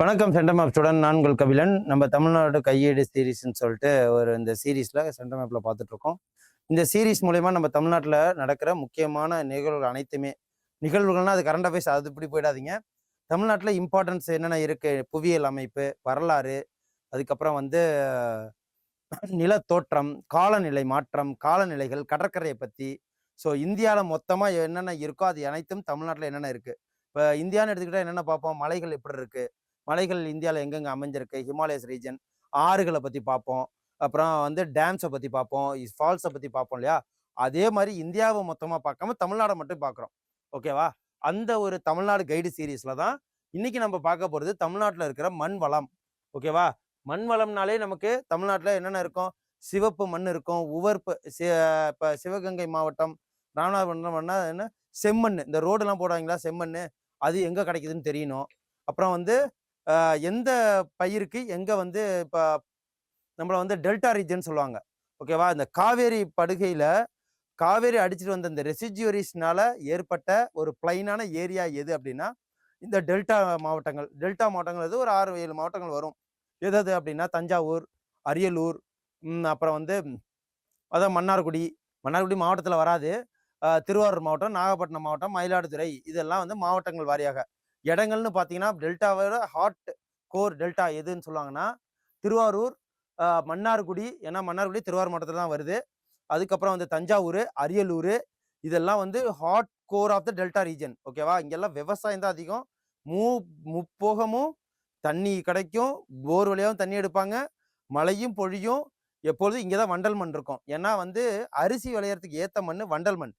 வணக்கம் centum app student நான் உங்கள் கபிலன். நம்ம தமிழ்நாடு கையேடு சீரீஸ்னு சொல்லிட்டு ஒரு இந்த சீரீஸில் சென்டம் ஆப்பில் பார்த்துட்ருக்கோம். இந்த சீரீஸ் மூலயமா நம்ம தமிழ்நாட்டில் நடக்கிற முக்கியமான நிகழ்வுகள் அனைத்துமே நிகழ்வுகள்னால் அது கரண்ட் அஃபேர்ஸ் அது இப்படி போயிடாதீங்க. தமிழ்நாட்டில் இம்பார்ட்டன்ஸ் என்னென்ன இருக்குது புவியியல் அமைப்பு வரலாறு அதுக்கப்புறம் வந்து நிலத்தோற்றம் காலநிலை மாற்றம் காலநிலைகள் கடற்கரையை பற்றி ஸோ இந்தியாவில் மொத்தமாக என்னென்ன இருக்கோ அது அனைத்தும் தமிழ்நாட்டில் என்னென்ன இருக்குது இப்போ இந்தியான்னு எடுத்துக்கிட்டால் என்னென்ன பார்ப்போம்? மலைகள் எப்படி இருக்குது மலைகள் இந்தியாவில் எங்கெங்கே அமைஞ்சிருக்கு? ஹிமாலயஸ் ரீஜன் ஆறுகளை பற்றி பார்ப்போம். அப்புறம் வந்து டேம்ஸை பற்றி பார்ப்போம். ஃபால்ஸை பற்றி பார்ப்போம் இல்லையா? அதே மாதிரி இந்தியாவை மொத்தமாக பார்க்காம தமிழ்நாடை மட்டும் பார்க்குறோம். ஓகேவா? அந்த ஒரு தமிழ்நாடு கைடு சீரீஸில் தான் இன்னைக்கு நம்ம பார்க்க போகிறது தமிழ்நாட்டில் இருக்கிற மண் வளம். ஓகேவா? மண் வளம்னாலே நமக்கு தமிழ்நாட்டில் என்னென்ன இருக்கும்? சிவப்பு மண் இருக்கும். உவர்ப்பு சி இப்போ சிவகங்கை மாவட்டம் ராமநாதபுரம் பண்ணால் என்ன செம்மண் இந்த ரோடெல்லாம் போடுவாங்களா? செம்மண் அது எங்கே கிடைக்குதுன்னு தெரியணும். அப்புறம் வந்து எந்த பயிருக்கு எங்கே வந்து இப்போ நம்மளை வந்து டெல்டா ரீஜன் சொல்லுவாங்க. ஓகேவா இந்த காவேரி படுகையில் காவேரி அடிச்சிட்டு வந்த இந்த ரெசிஜுவரிஸ்னால ஏற்பட்ட ஒரு பிளைனான ஏரியா எது அப்படின்னா இந்த டெல்டா மாவட்டங்கள். டெல்டா மாவட்டங்கள் எது ஒரு ஆறு ஏழு மாவட்டங்கள் வரும். எது எது அப்படின்னா தஞ்சாவூர் அரியலூர் அப்புறம் வந்து அதான் மன்னார்குடி. மன்னார்குடி மாவட்டத்தில் வராது. திருவாரூர் மாவட்டம் நாகப்பட்டினம் மாவட்டம் மயிலாடுதுறை. இதெல்லாம் வந்து மாவட்டங்கள் வாரியாக. இடங்கள்னு பார்த்தீங்கன்னா டெல்டாவோட ஹாட் கோர் டெல்டா எதுன்னு சொல்லுவாங்கன்னா திருவாரூர் மன்னார்குடி ஏன்னா மன்னார்குடி திருவாரூர் மாவட்டத்தில் தான் வருது. அதுக்கப்புறம் வந்து தஞ்சாவூர் அரியலூர் இதெல்லாம் வந்து hot core of the delta region ஓகேவா இங்கெல்லாம் விவசாயம் தான் அதிகம். மூ முப்போகமும் தண்ணி கிடைக்கும். போர் வழியாகவும் தண்ணி எடுப்பாங்க. மழையும் பொழியும். எப்பொழுதும் இங்கே தான் வண்டல் மண் இருக்கும். ஏன்னா வந்து அரிசி விளையறதுக்கு ஏற்ற மண் வண்டல் மண்.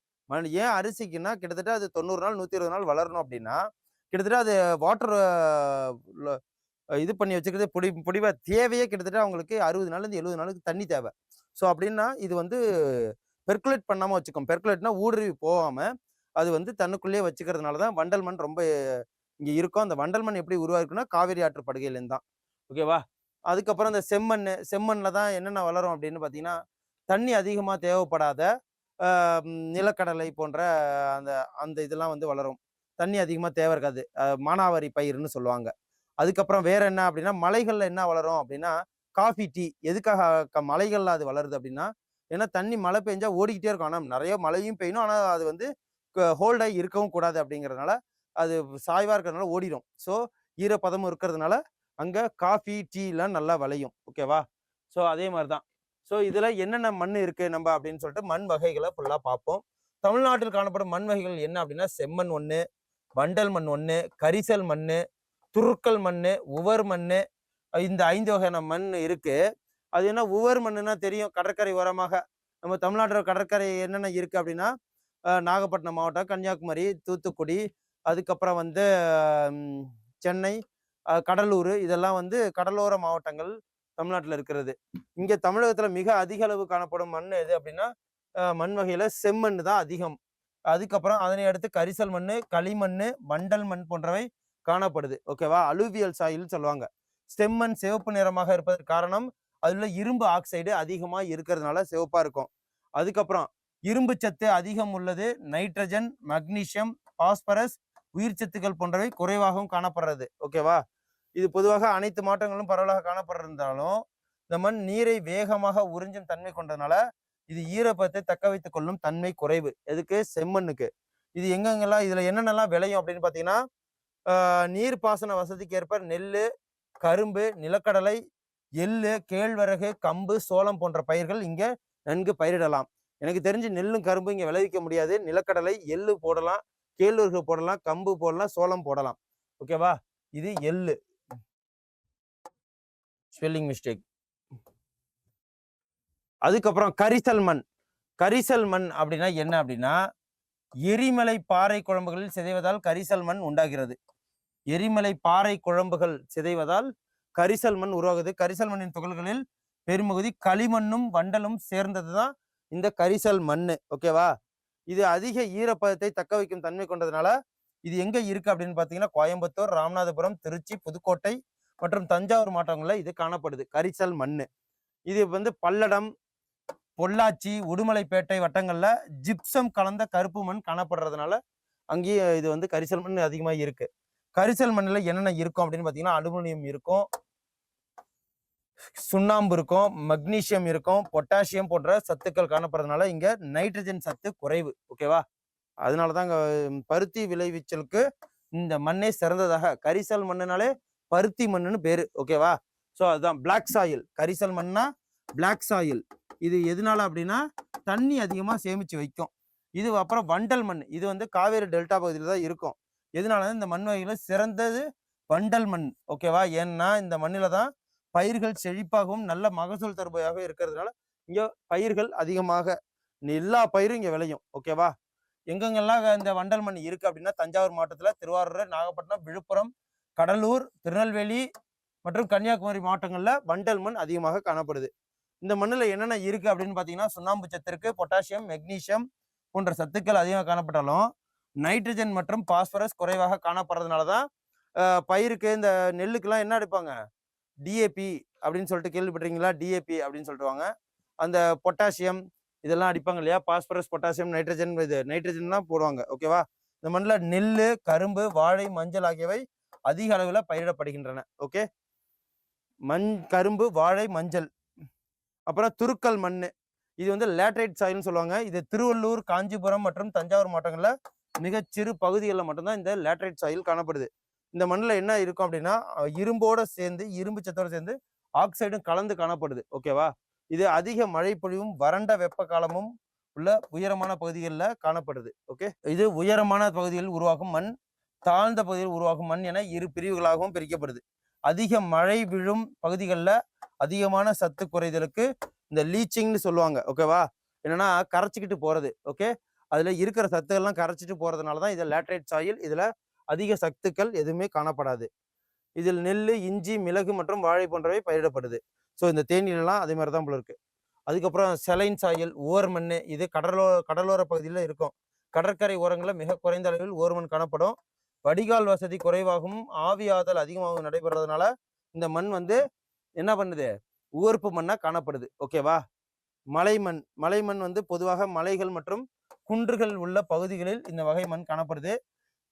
ஏன் அரிசிக்குன்னா கிட்டத்தட்ட அது தொண்ணூறு நாள் நூற்றி இருபது நாள் வளரணும் அப்படின்னா கிட்டத்தட்ட அது வாட்டர் இது பண்ணி வச்சுக்கிறது பொடி பொடிவா தேவையே கிட்டத்தட்ட அவங்களுக்கு அறுபது நாள்லேருந்து எழுபது நாளுக்கு தண்ணி தேவை. ஸோ அப்படின்னா இது வந்து பெர்குலேட் பண்ணாமல் வச்சுக்கோம் பெர்குலேட்னா ஊடுருவி போகாமல் அது வந்து தன்னுக்குள்ளேயே வச்சுக்கிறதுனால தான் வண்டல் மண் ரொம்ப இங்கே இருக்கும். அந்த வண்டல் மண் எப்படி உருவாயிருக்குன்னா காவேரி ஆற்று படுகையிலேருந்து தான். ஓகேவா அதுக்கப்புறம் இந்த செம்மண் செம்மண்ணில் தான் என்னென்ன வளரும் அப்படின்னு பார்த்தீங்கன்னா தண்ணி அதிகமாக தேவைப்படாத நிலக்கடலை போன்ற அந்த அந்த இதெல்லாம் வந்து வளரும். தண்ணி அதிகமாக தேவை இருக்காது. மானாவாரி பயிர்னு சொல்லுவாங்க. அதுக்கப்புறம் வேற என்ன அப்படின்னா மலைகளில் என்ன வளரும் அப்படின்னா காஃபி டீ. எதுக்காக க- அது வளருது அப்படின்னா ஏன்னா தண்ணி மழை பெஞ்சா ஓடிக்கிட்டே இருக்கும். ஆனால் நிறைய மழையும் பெய்யணும். ஆனால் அது வந்து ஹோல்டாகி இருக்கவும் கூடாது அப்படிங்கிறதுனால அது சாய்வாக இருக்கிறதுனால ஓடிடும். ஸோ ஈரப்பதமும் இருக்கிறதுனால அங்கே காஃபி டீலாம் நல்லா விளையும். ஓகேவா? ஸோ அதே மாதிரி தான். ஸோ இதில் என்னென்ன மண் இருக்குது நம்ம அப்படின்னு சொல்லிட்டு மண் வகைகளை ஃபுல்லாக பார்ப்போம். தமிழ்நாட்டில் காணப்படும் மண் வகைகள் என்ன அப்படின்னா செம்மண் ஒன்று வண்டல் மண் ஒன்று கரிசல் மண் துருக்கல் மண் உவர் மண் இந்த ஐந்து வகையான மண் இருக்குது அது என்ன உவர் மண்ணுன்னா தெரியும் கடற்கரை ஓரமாக. நம்ம தமிழ்நாட்டோட கடற்கரை என்னென்ன இருக்குது அப்படின்னா நாகப்பட்டினம் மாவட்டம் கன்னியாகுமரி தூத்துக்குடி அதுக்கப்புறம் வந்து சென்னை கடலூர் இதெல்லாம் வந்து கடலோர மாவட்டங்கள் தமிழ்நாட்டில் இருக்கிறது. இங்கே தமிழகத்தில் மிக அதிக அளவு காணப்படும் மண் எது அப்படின்னா மண் வகையில் செம்மண் தான் அதிகம். அதுக்கப்புறம் அதனை அடுத்து கரிசல் மண் களிமண் வண்டல் மண் போன்றவை காணப்படுது. ஓகேவா அலுவியல் சாயில் சொல்லுவாங்க. செம்மண் சிவப்பு நிறமாக இருப்பதற்கு காரணம் அதில் இரும்பு ஆக்சைடு அதிகமாக இருக்கிறதுனால சிவப்பாக இருக்கும். அதுக்கப்புறம் இரும்பு சத்து அதிகம் உள்ளது நைட்ரஜன் மக்னீசியம் பாஸ்பரஸ் உயிர் சத்துக்கள் போன்றவை குறைவாகவும் காணப்படுறது. ஓகேவா இது பொதுவாக அனைத்து மாற்றங்களும் பரவலாக காணப்படுறதாலும் இந்த மண் நீரை வேகமாக உறிஞ்சும் தன்மை கொண்டதுனால இது ஈரப்பத்தை தக்க வைத்துக் கொள்ளும் தன்மை குறைவு. எதுக்கு? செம்மண்ணுக்கு. இது எங்கெங்கெல்லாம் இதுல என்னென்னலாம் விளையும் அப்படின்னு பார்த்தீங்கன்னா நீர்ப்பாசன வசதிக்கு ஏற்ப நெல் கரும்பு நிலக்கடலை எள்ளு கேழ்வரகு கம்பு சோளம் போன்ற பயிர்கள் இங்கே நன்கு பயிரிடலாம். எனக்கு தெரிஞ்சு நெல்லும் கரும்பு இங்கே விளைவிக்க முடியாது. நிலக்கடலை எள்ளு போடலாம் கேழ்வரகு போடலாம் கம்பு போடலாம் சோளம் போடலாம். ஓகேவா? இது எள்ளு. Spelling mistake. அதுக்கப்புறம் கரிசல் மண் கரிசல் மண் அப்படின்னா என்ன அப்படின்னா எரிமலை பாறை குழம்புகளில் சிதைவதால் கரிசல் மண் உண்டாகிறது. எரிமலை பாறை குழம்புகள் சிதைவதால் கரிசல் மண் உருவாகுது. கரிசல் மண்ணின் துகள்களில் பெரும்பகுதி களிமண்ணும் வண்டலும் சேர்ந்தது தான் இந்த கரிசல் மண் ஓகேவா இது அதிக ஈரப்பதத்தை தக்க வைக்கும் தன்மை கொண்டதுனால இது எங்க இருக்கு அப்படின்னு பார்த்தீங்கன்னா கோயம்புத்தூர் ராமநாதபுரம் திருச்சி புதுக்கோட்டை மற்றும் தஞ்சாவூர் மாவட்டங்களில் இது காணப்படுது. கரிசல் மண் இது வந்து பல்லடம் பொள்ளாச்சி உடுமலைப்பேட்டை வட்டங்களில் ஜிப்சம் கலந்த கருப்பு மண் காணப்படுறதுனால அங்கேயும் இது வந்து கரிசல் மண் அதிகமாக இருக்கு. கரிசல் மண்ணில் என்னென்ன இருக்கும் அப்படின்னு பார்த்தீங்கன்னா அலுமினியம் இருக்கும் சுண்ணாம்பு இருக்கும் மக்னீசியம் இருக்கும் பொட்டாசியம் போன்ற சத்துக்கள் காணப்படுறதுனால இங்க நைட்ரஜன் சத்து குறைவு. ஓகேவா அதனால தான் பருத்தி விளைவிச்சலுக்கு இந்த மண்ணே சிறந்ததாக. கரிசல் மண்ணுனாலே பருத்தி மண்ணுன்னு பேரு ஓகேவா ஸோ அதுதான். பிளாக் சாயில் கரிசல் மண்ணா? பிளாக் சாயில் இது எதனால அப்படின்னா தண்ணி அதிகமாக சேமிச்சு வைக்கும். இது அப்புறம் வண்டல் மண். இது வந்து காவேரி டெல்டா பகுதியில் தான் இருக்கும். எதனால? இந்த மண் வகையில் சிறந்தது வண்டல் மண் ஓகேவா ஏன்னா இந்த மண்ணில் தான் பயிர்கள் செழிப்பாகவும் நல்ல மகசூல் தருபவையாக இருக்கிறதுனால இங்கே பயிர்கள் அதிகமாக எல்லா பயிரும் இங்கே விளையும் ஓகேவா எங்கெங்கெல்லாம் இந்த வண்டல் மண் இருக்குது அப்படின்னா தஞ்சாவூர் மாவட்டத்தில் திருவாரூர் நாகப்பட்டினம் விழுப்புரம் கடலூர் திருநெல்வேலி மற்றும் கன்னியாகுமரி மாவட்டங்களில் வண்டல் மண் அதிகமாக காணப்படுது. இந்த மண்ணில் என்னென்ன இருக்குது அப்படின்னு பார்த்தீங்கன்னா சுண்ணாம்பு சத்திற்கு பொட்டாசியம் மெக்னீஷியம் போன்ற சத்துக்கள் அதிகமாக காணப்பட்டாலும் நைட்ரஜன் மற்றும் பாஸ்பரஸ் குறைவாக காணப்படுறதுனால தான் பயிருக்கு இந்த நெல்லுக்கெல்லாம் என்ன அடிப்பாங்க? டிஏபி அப்படின்னு சொல்லிட்டு கேள்விப்பட்டிருக்கீங்களா? டிஏபி அப்படின்னு சொல்லிட்டுவாங்க. அந்த பொட்டாசியம் இதெல்லாம் அடிப்பாங்க இல்லையா? பாஸ்பரஸ் பொட்டாசியம் நைட்ரஜன் இது நைட்ரஜன்லாம் போடுவாங்க. ஓகேவா? இந்த மண்ணில் நெல் கரும்பு வாழை மஞ்சள் ஆகியவை அதிக அளவில் பயிரிடப்படுகின்றன. ஓகே மண் கரும்பு வாழை மஞ்சள். அப்புறம் துருக்கல் மண். இது வந்து லேட்ரைட் சாயில்னு சொல்லுவாங்க. இது திருவள்ளூர் காஞ்சிபுரம் மற்றும் தஞ்சாவூர் மாவட்டங்களில் மிகச்சிறு பகுதிகளில் மட்டும்தான் இந்த லேட்ரைட் சாயில் காணப்படுது. இந்த மண்ணில் என்ன இருக்கும் அப்படின்னா இரும்போட சேர்ந்து இரும்பு சத்தோட சேர்ந்து ஆக்சைடும் கலந்து காணப்படுது. ஓகேவா இது அதிக மழை பொழிவும் வறண்ட வெப்ப காலமும் உள்ள உயரமான பகுதிகளில் காணப்படுது. ஓகே இது உயரமான பகுதிகளில் உருவாகும் மண். தாழ்ந்த பகுதியில் உருவாகும் மண் என இரு பிரிவுகளாகவும் பிரிக்கப்படுது. அதிக மழை விழும் பகுதிகளில் அதிகமான சத்து குறைதலுக்கு இந்த லீச்சிங்னு சொல்லுவாங்க ஓகேவா என்னன்னா கரைச்சிக்கிட்டு போகிறது ஓகே அதில் இருக்கிற சத்துக்கள்லாம் கரைச்சிட்டு போகிறதுனால தான் இதில் லேட்ரேட் சாயில் இதில் அதிக சத்துக்கள் எதுவுமே காணப்படாது. இதில் நெல் இஞ்சி மிளகு மற்றும் வாழை போன்றவை பயிரிடப்படுது. ஸோ இந்த தேநீர்லாம் அதே மாதிரி தான் போல இருக்கு. அதுக்கப்புறம் செலைன் சாயல் ஓர் மண் இது கடலோ கடலோர பகுதியில் இருக்கும். கடற்கரை ஓரங்களில் மிக குறைந்த அளவில் ஓர் மண் காணப்படும். வடிகால் வசதி குறைவாகவும் ஆவியாதல் அதிகமாகவும் நடைபெறதுனால இந்த மண் வந்து என்ன பண்ணுது? உவர்ப்பு மண்ணாக காணப்படுது. ஓகேவா மலைமண் மலைமண் வந்து பொதுவாக மலைகள் மற்றும் குன்றுகள் உள்ள பகுதிகளில் இந்த வகை மண் காணப்படுது.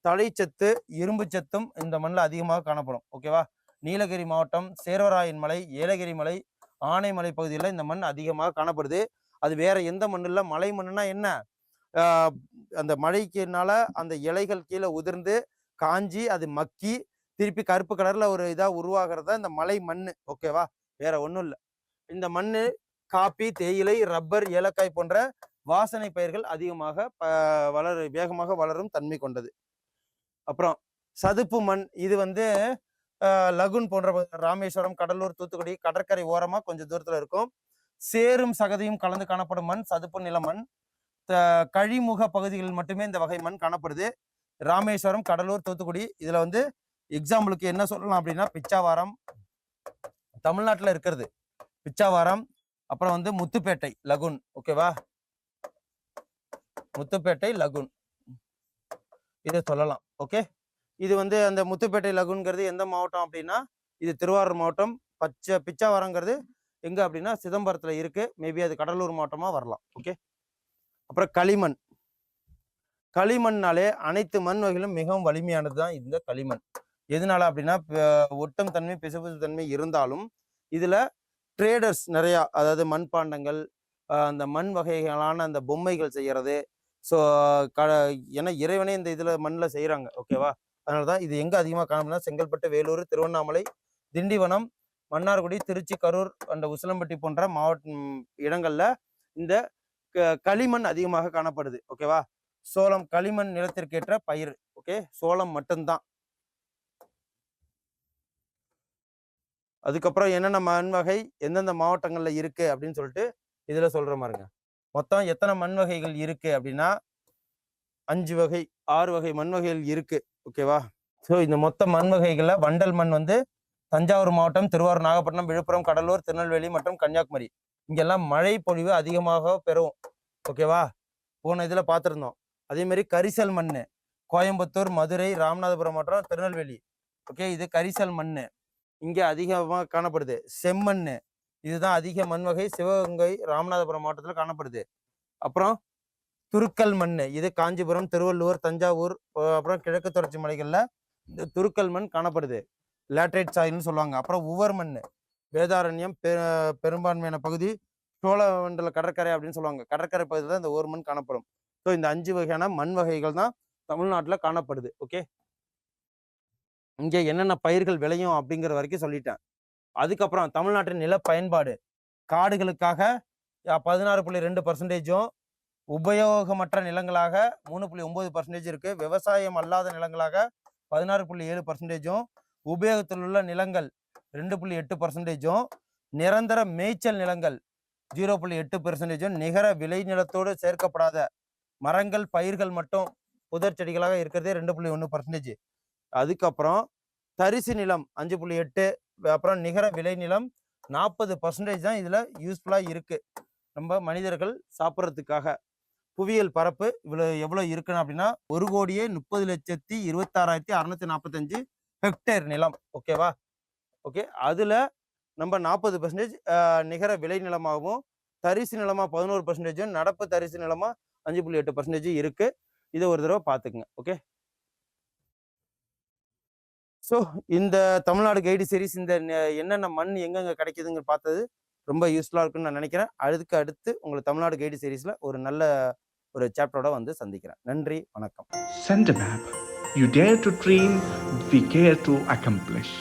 தழைச்சத்து இரும்பு சத்தும் இந்த மண்ணில் அதிகமாக காணப்படும். ஓகேவா நீலகிரி மாவட்டம் சேர்வராயன் மலை ஏலகிரி மலை ஆனைமலை பகுதியில் இந்த மண் அதிகமாக காணப்படுது. அது வேற எந்த மண்ணில் மலை மண்ணுனா என்ன? அந்த மழைக்குனால அந்த இலைகள் கீழே உதிர்ந்து காஞ்சி அது மக்கி திருப்பி கருப்பு கலர்ல ஒரு இதாக உருவாகிறதா இந்த மலை மண் ஓகேவா வேற ஒன்றும் இல்லை. இந்த மண் காப்பி தேயிலை ரப்பர் ஏலக்காய் போன்ற வாசனை பயிர்கள் அதிகமாக ப- வேகமாக வளரும் தன்மை கொண்டது. அப்புறம் சதுப்பு மண் இது வந்து லகுன் போன்ற ராமேஸ்வரம் கடலூர் தூத்துக்குடி கடற்கரை ஓரமாக கொஞ்சம் தூரத்தில் இருக்கும். சேரும் சகதியும் கலந்து காணப்படும் மண் சதுப்பு நில மண். த- கழிமுக பகுதிகளில் மட்டுமே இந்த வகை மண் காணப்படுது. ராமேஸ்வரம் கடலூர் தூத்துக்குடி இதுல வந்து எக்ஸாம்பிளுக்கு என்ன சொல்லலாம் அப்படின்னா பிச்சாவாரம் தமிழ்நாட்டுல இருக்கிறது. பிச்சாவாரம் அப்புறம் வந்து முத்துப்பேட்டை லகுன். ஓகேவா முத்துப்பேட்டை லகுன். இதை சொல்லலாம். ஓகே இது வந்து அந்த முத்துப்பேட்டை லகுன்கிறது எந்த மாவட்டம் அப்படின்னா இது திருவாரூர் மாவட்டம். பச்சை பிச்சாவரங்கிறது எங்க அப்படின்னா சிதம்பரத்துல இருக்கு. மேபி அது கடலூர் மாவட்டமா வரலாம். ஓகே அப்புறம் களிமண். களிமண்ணாலே அனைத்து மண் வகையிலும் மிகவும் வலிமையானது தான் இந்த களிமண். எதனால அப்படின்னா ஒட்டம் தன்மை பிசுபிசு தன்மை இருந்தாலும் இதுல ட்ரேடர்ஸ் நிறையா அதாவது மண்பாண்டங்கள் அந்த மண் வகைகளான அந்த பொம்மைகள் செய்யறது ஸோ க ஏன்னா இறைவனே இந்த இதில் மண்ணில் செய்கிறாங்க ஓகேவா? அதனால தான் இது எங்கே அதிகமாக காணப்படும்னா செங்கல்பட்டு வேலூர் திருவண்ணாமலை திண்டிவனம் மன்னார்குடி திருச்சி கரூர் அந்த உசிலம்பட்டி போன்ற மாவட்ட இடங்களில் இந்த க- களிமண் அதிகமாக காணப்படுது ஓகேவா? சோளம் களிமண் நிலத்திற்கேற்ற பயிர். ஓகே? சோளம் மட்டும்தான். அதுக்கப்புறம் என்னென்ன மண் வகை எந்தெந்த மாவட்டங்களில் இருக்கு அப்படின்னு சொல்லிட்டு இதில் சொல்கிற மாதிரிங்க. மொத்தம் எத்தனை மண் வகைகள் இருக்கு அப்படின்னா அஞ்சு வகை ஆறு வகை மண் வகைகள் இருக்கு. ஓகேவா ஸோ இந்த மொத்த மண் வகைகளில் வண்டல் மண் வந்து தஞ்சாவூர் மாவட்டம் திருவாரூர் நாகப்பட்டினம் விழுப்புரம் கடலூர் திருநெல்வேலி மற்றும் கன்னியாகுமரி. இங்கெல்லாம் மழை பொழிவு அதிகமாக பெறும். ஓகேவா போன இதில் பார்த்துருந்தோம். அதே மாதிரி கரிசல் மண் கோயம்புத்தூர் மதுரை ராமநாதபுரம் மற்றும் திருநெல்வேலி. ஓகே இது கரிசல் மண் இங்கே அதிகமாக காணப்படுது. செம்மண் இதுதான் அதிக மண் வகை சிவகங்கை ராமநாதபுரம் மாவட்டத்தில் காணப்படுது. அப்புறம் துருக்கல் மண் இது காஞ்சிபுரம் திருவள்ளூர் தஞ்சாவூர் அப்புறம் கிழக்கு தொடர்ச்சி மலைகளில் இந்த துருக்கல் மண் காணப்படுது. லேட்ரைட் சாயில்னு சொல்லுவாங்க. அப்புறம் உவர் மண் வேதாரண்யம் பெ பெரும்பான்மையான பகுதி சோழமண்டல கடற்கரை அப்படின்னு சொல்லுவாங்க. கடற்கரை பகுதியில் தான் இந்த உவர் மண் காணப்படும். ஸோ இந்த அஞ்சு வகையான மண் வகைகள் தான் தமிழ்நாட்டில் காணப்படுது. ஓகே இங்கே என்னென்ன பயிர்கள் விளையும் அப்படிங்கிற வரைக்கும் சொல்லிட்டேன். அதுக்கப்புறம் தமிழ்நாட்டின் நில பயன்பாடு காடுகளுக்காக பதினாறு புள்ளி ரெண்டு பர்சன்டேஜும் உபயோகமற்ற நிலங்களாக மூணு புள்ளி ஒன்பது பர்சன்டேஜ் இருக்கு. விவசாயம் அல்லாத நிலங்களாக பதினாறு புள்ளி ஏழு பர்சன்டேஜும் உபயோகத்தில் உள்ள நிலங்கள் ரெண்டு புள்ளி எட்டு பர்சன்டேஜும் நிரந்தர மேய்ச்சல் நிலங்கள் ஜீரோ புள்ளி எட்டு பெர்சன்டேஜும் நிகர விளைநிலத்தோடு சேர்க்கப்படாத மரங்கள் பயிர்கள் மட்டும் புதர் செடிகளாக இருக்கிறதே ரெண்டு புள்ளி ஒன்று பர்சன்டேஜ் அதுக்கப்புறம் தரிசு நிலம் அஞ்சு புள்ளி எட்டு அப்புறம் நிகர விளைநிலம் நாற்பது பர்சன்டேஜ் தான் இதில் யூஸ்ஃபுல்லாக இருக்குது நம்ம மனிதர்கள் சாப்பிட்றதுக்காக. புவியியல் பரப்பு இவ்வளோ எவ்வளோ இருக்குன்னு அப்படின்னா ஒரு கோடியே முப்பது லட்சத்தி இருபத்தாறாயிரத்தி அறநூற்றி நாற்பத்தஞ்சு ஹெக்டேர் நிலம். ஓகேவா ஓகே அதில் நம்ம நாற்பது பர்சன்டேஜ் நிகர விளை நிலமாகவும் தரிசு நிலமாக பதினோரு பர்சன்டேஜும் நடப்பு தரிசு நிலமாக அஞ்சு புள்ளி எட்டு பர்சன்டேஜ் இருக்கு. இதை ஒரு தடவை பார்த்துக்குங்க ஓகே ஸோ இந்த தமிழ்நாடு கைடு சீரிஸ் இந்த என்னென்ன மண் எங்கெங்க கிடைக்குதுங்க பார்த்தது ரொம்ப யூஸ்ஃபுல்லாக இருக்குன்னு நான் நினைக்கிறேன். அதுக்கு அடுத்து உங்களை தமிழ்நாடு கைடு சீரிஸில் ஒரு நல்ல ஒரு சாப்டரோட வந்து சந்திக்கிறேன். நன்றி வணக்கம். Send a map. You dare to dream, we care to accomplish.